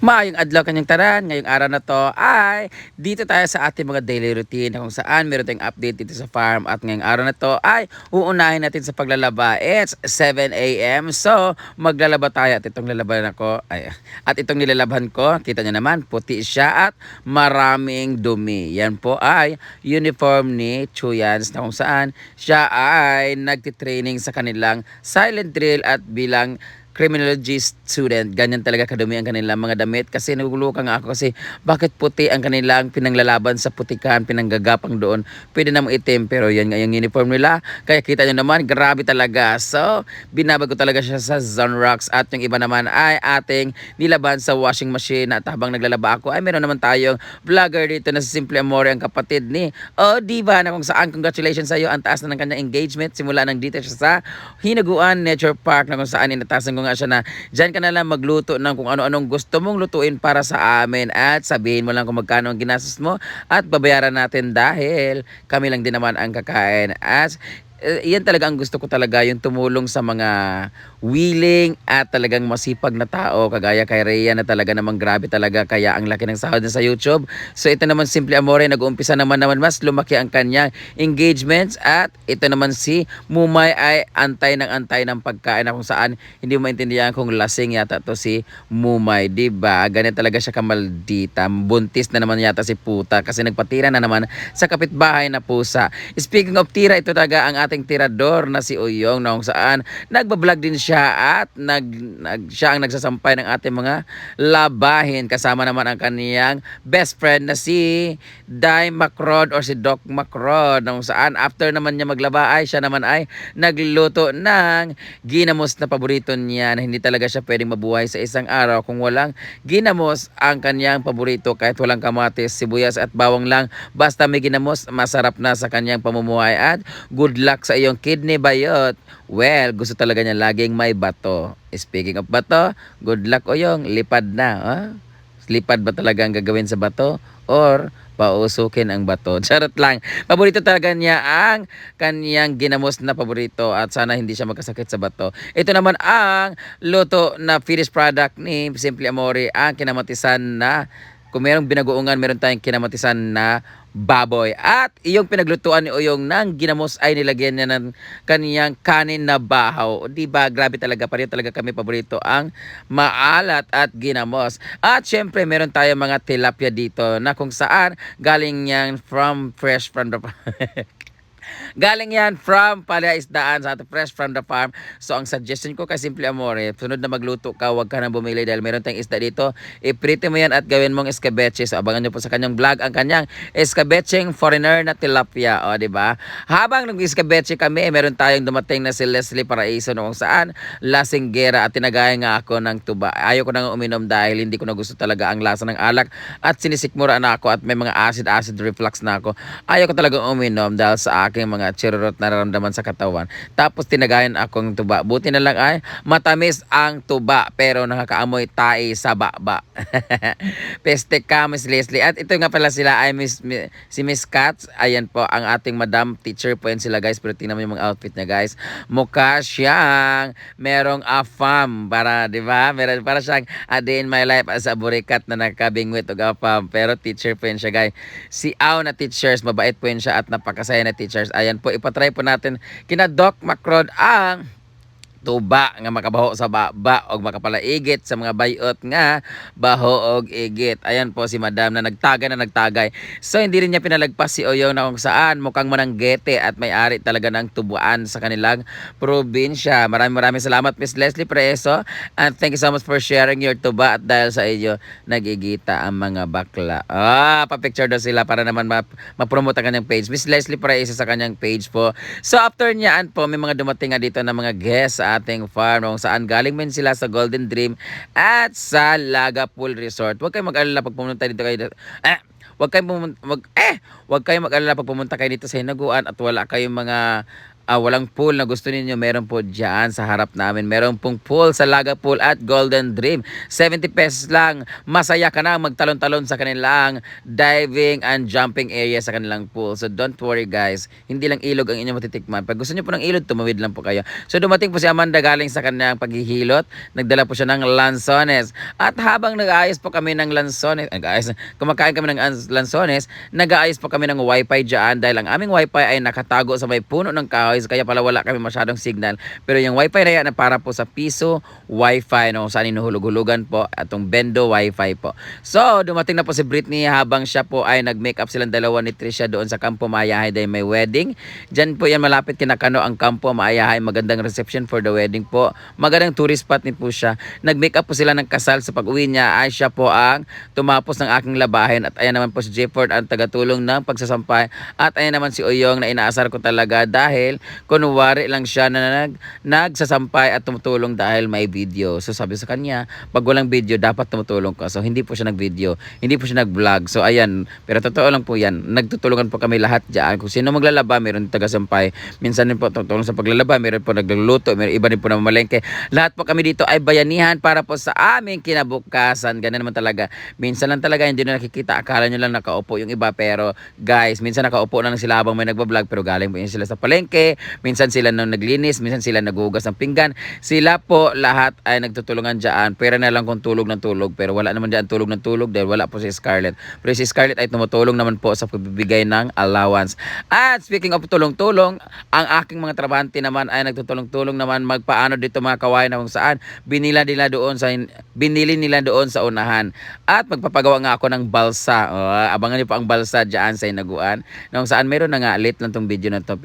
Maayong adlaw kanyang taran. Ngayong araw na to ay dito tayo sa ating mga daily routine kung saan meron tayong update dito sa farm at ngayong araw na to ay uunahin natin sa paglalaba. It's 7 a.m. So maglalaba tayo at itong lalaban ako ay, at itong nilalabhan ko kita nyo naman puti siya at maraming dumi. Yan po ay uniform ni Chuyans na kung saan siya ay nagtitraining sa kanilang silent drill at bilang criminology student, ganyan talaga kadumi ang kanilang mga damit kasi nagulukan ako kasi bakit puti ang kanilang pinanglalaban sa putikan, pinanggagapang doon. Pwede namang itim pero yan nga yung uniform nila. Kaya kita nyo naman, grabe talaga. So, binabag ko talaga siya sa Zonrox at yung iba naman ay ating nilaban sa washing machine at habang naglalaba ako ay meron naman tayong vlogger dito na si Simple Amore ang kapatid ni O Diva na kung saan congratulations sa iyo ang taas na ng kanyang engagement simula nang dito siya sa Hinaguan Nature Park na kung saan inatasan ko nga siya na dyan ka na lang magluto ng kung ano-anong gusto mong lutuin para sa amin at sabihin mo lang kung magkano ang ginastos mo at babayaran natin dahil kami lang din naman ang kakain. At eh, yan talaga ang gusto ko talaga yung tumulong sa mga willing at talagang masipag na tao kagaya kay Rhea na talaga namang grabe talaga kaya ang laki ng sahod niya sa YouTube. So ito naman Simple Amore nag-uumpisa naman naman mas lumaki ang kanyang engagements at ito naman si Mumay ay antay ng antay ng pagkain na kung saan hindi mo maintindihan kung lasing yata to si Mumay, 'di ba? Ganyan talaga siya kamaldita. Buntis na naman yata si puta kasi nagpatira na naman sa kapitbahay na pusa. Speaking of tira, ito talaga ang ating tirador na si Uyong na kung saan nagbablog din siya at nag, nag siya ang nagsasampay ng ating mga labahin. Kasama naman ang kaniyang best friend na si Dai Macrod or si Doc Macrod na saan after naman niya maglaba ay siya naman ay nagluto ng ginamos na paborito niya na hindi talaga siya pwedeng mabuhay sa isang araw kung walang ginamos ang kaniyang paborito kahit walang kamatis, sibuyas at bawang lang. Basta may ginamos masarap na sa kaniyang pamumuhay at good luck sa iyong kidney bayot well gusto talaga niya laging may bato speaking of bato good luck o yung lipad na ah? lipad ba talaga ang gagawin sa bato or pausukin ang bato. Charot lang. Paborito talaga niya ang kanyang ginamos na paborito at sana hindi siya magkasakit sa bato. Ito naman ang luto na finished product ni Simple Amore, ang kinamatisan na kung merong binagoongan, meron tayong kinamatisan na baboy. At yung pinaglutuan ni Uyong ng ginamos ay nilagyan niya ng kaniyang kanin na bahaw. Di ba? Grabe talaga. Pareho talaga kami paborito ang maalat at ginamos. At syempre, meron tayong mga tilapia dito na kung saan galing yan from fresh from the Galing yan from Palaisdaan sa ating fresh from the farm. So ang suggestion ko kay Simple Amore, sunod na magluto ka, wag ka nang bumili dahil meron tayong isda dito. Iprito mo yan at gawin mong escabeche. So abangan nyo po sa kanyang vlog ang kanyang escabecheng foreigner na tilapia. O, di ba? Habang nag-escabeche kami, eh, meron tayong dumating na si Leslie Paraiso noong saan lasinggera at tinagaya nga ako ng tuba. Ayaw ko nang uminom dahil hindi ko na gusto talaga ang lasa ng alak at sinisikmura na ako at may mga acid-acid reflux na ako. Ayaw ko talaga uminom dahil sa aking mga chirurot na nararamdaman sa katawan. Tapos tinagayan akong tuba. Buti na lang ay matamis ang tuba pero nakakaamoy tae sa baba. Peste ka, Miss Leslie. At ito nga pala sila ay Miss, mi- si Miss Katz. Ayan po ang ating madam teacher po yan sila guys. Pero tingnan mo yung mga outfit niya guys. Mukha siyang merong afam para, di ba? Meron para siyang a day in my life as a burikat na nakabingwit o afam. Pero teacher po yan siya guys. Si Aw na teachers, mabait po yan siya at napakasaya na teachers. Ayan po, ipatry po natin kina Doc Macrod ang tuba nga makabaho sa baba og makapalaigit sa mga bayot nga baho og igit. Ayan po si Madam na nagtagay na nagtagay. So hindi rin niya pinalagpas si Oyong na kung saan mukhang mananggete at may-ari talaga ng tubuan sa kanilang probinsya. Maraming maraming salamat Miss Leslie Preso and thank you so much for sharing your tuba at dahil sa iyo nagigita ang mga bakla. Ah, pa-picture daw sila para naman ma- ma-promote ang kanyang page. Miss Leslie Preso sa kanyang page po. So after niyaan po may mga dumating nga dito na mga guests ating farm kung saan galing man sila sa Golden Dream at sa Laga Resort. Huwag kayong mag-alala pag pumunta dito kayo. Eh, Huwag kayong pumunta, wag, eh, huwag kayong mag-alala pag pumunta kayo dito sa Hinaguan at wala kayong mga ah, walang pool na gusto ninyo, meron po dyan sa harap namin. Meron pong pool sa Laga Pool at Golden Dream. 70 pesos lang. Masaya ka na magtalon-talon sa kanilang diving and jumping area sa kanilang pool. So don't worry guys. Hindi lang ilog ang inyong matitikman. Pag gusto niyo po ng ilog, tumawid lang po kayo. So dumating po si Amanda galing sa kanyang paghihilot. Nagdala po siya ng lansones. At habang nag-aayos po kami ng lansones, nag-aayos, kumakain kami ng ans- lansones, nag-aayos po kami ng wifi dyan dahil ang aming wifi ay nakatago sa may puno ng kahoy kaya pala wala kami masyadong signal. Pero yung wifi na yan para po sa piso wifi no, saan inuhulog-hulugan po atong Bendo wifi po. So dumating na po si Britney habang siya po ay nag-makeup silang dalawa ni Trisha doon sa Kampo Maayahay dahil may wedding. Diyan po yan malapit kinakano ang Kampo Maayahay. Magandang reception for the wedding po. Magandang tourist spot ni po siya. Nag-makeup po sila ng kasal sa pag-uwi niya ay siya po ang tumapos ng aking labahin at ayan naman po si Jefford ang tagatulong ng pagsasampay at ayan naman si Oyong na inaasar ko talaga dahil kunwari lang siya na nag, nagsasampay at tumutulong dahil may video. So sabi sa kanya, pag walang video dapat tumutulong ka. So hindi po siya nag-video, hindi po siya nag-vlog. So ayan, pero totoo lang po yan. Nagtutulungan po kami lahat diyan. Kung sino maglalaba, meron taga-sampay. Minsan din po tutulong sa paglalaba, meron po nagluluto, meron iba din po na mamalengke. Lahat po kami dito ay bayanihan para po sa aming kinabukasan. Ganun naman talaga. Minsan lang talaga hindi na nakikita. Akala nyo lang nakaupo yung iba. Pero guys, minsan nakaupo na lang sila habang may nagbablog. Pero galing po yun sila sa palengke. Minsan sila nung naglinis. Minsan sila nagugas ng pinggan. Sila po lahat ay nagtutulungan dyan. Pera na lang kung tulog ng tulog. Pero wala naman dyan tulog ng tulog dahil wala po si Scarlett. Pero si Scarlett ay tumutulong naman po sa pagbibigay ng allowance. At speaking of tulong-tulong, ang aking mga trabahante naman ay nagtutulong-tulong naman magpaano dito mga kawain na kung saan binila nila doon sa binili nila doon sa unahan. At magpapagawa nga ako ng balsa. Oh, abangan niyo po ang balsa diyan sa Inaguan. Na kung saan meron na nga late lang tong video na to.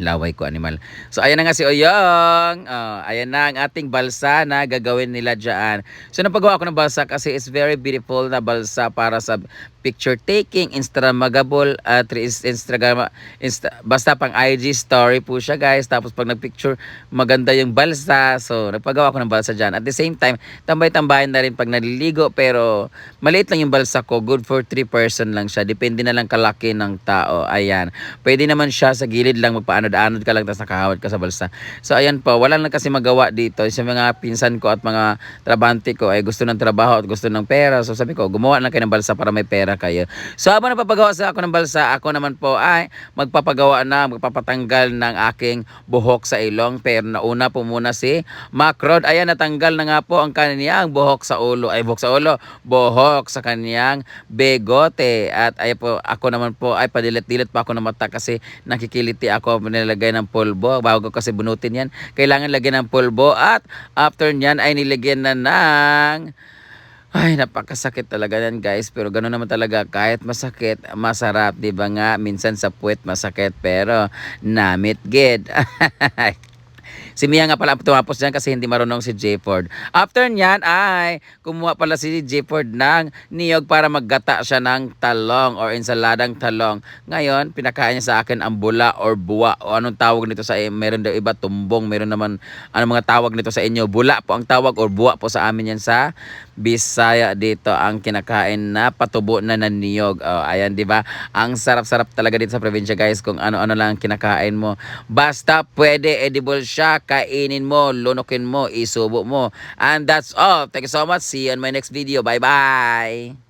Laway ko animal. So ayan na nga si Oyong. Oh, ayan na ang ating balsa na gagawin nila diyan. So napagawa ko ng balsa kasi it's very beautiful na balsa para sa picture taking, Instagramable, at Instagram, Insta, basta pang IG story po siya guys. Tapos pag nagpicture, maganda yung balsa. So nagpagawa ko ng balsa diyan. At the same time, tambay-tambayan na rin pag naliligo. Pero maliit lang yung balsa ko. Good for 3 person lang siya. Depende na lang kalaki ng tao. Ayan. Pwede naman siya sa gilid lang magpaanod-anod ka lang tapos nakahawad ka sa balsa. So ayan po, wala lang kasi magawa dito. Sa mga pinsan ko at mga trabante ko ay gusto ng trabaho at gusto ng pera. So sabi ko, gumawa lang kayo ng balsa para may pera kayo. So habang napapagawa sa ako ng balsa, ako naman po ay magpapagawa na, magpapatanggal ng aking buhok sa ilong. Pero nauna po muna si Macrod. Ayan, natanggal na nga po ang kaniyang buhok sa ulo. Ay, buhok sa ulo. Buhok sa kaniyang begote. At ay po, ako naman po ay padilit-dilit pa ako ng mata kasi nakikiliti ako nilagay ng pulbo. Bago kasi bunutin yan, kailangan lagyan ng pulbo. At after nyan ay nilagyan na ng ay, napakasakit talaga yan guys. Pero gano'n naman talaga. Kahit masakit, masarap. Ba nga? Minsan sa puwet masakit. Pero, namit good. Si Mia nga pala tumapos dyan kasi hindi marunong si Jayford. After nyan ay kumuha pala si Jayford ng niyog para maggata siya ng talong or ensaladang talong. Ngayon, pinakain niya sa akin ang bula or buwa o anong tawag nito sa meron daw iba tumbong, meron naman ano mga tawag nito sa inyo. Bula po ang tawag or buwa po sa amin yan sa Bisaya dito ang kinakain na patubo na ng niyog. Oh, ayan, di ba? Ang sarap-sarap talaga dito sa probinsya, guys, kung ano-ano lang ang kinakain mo. Basta pwede edible siya, kainin mo, lunukin mo, isubo mo. And that's all. Thank you so much. See you on my next video. Bye-bye.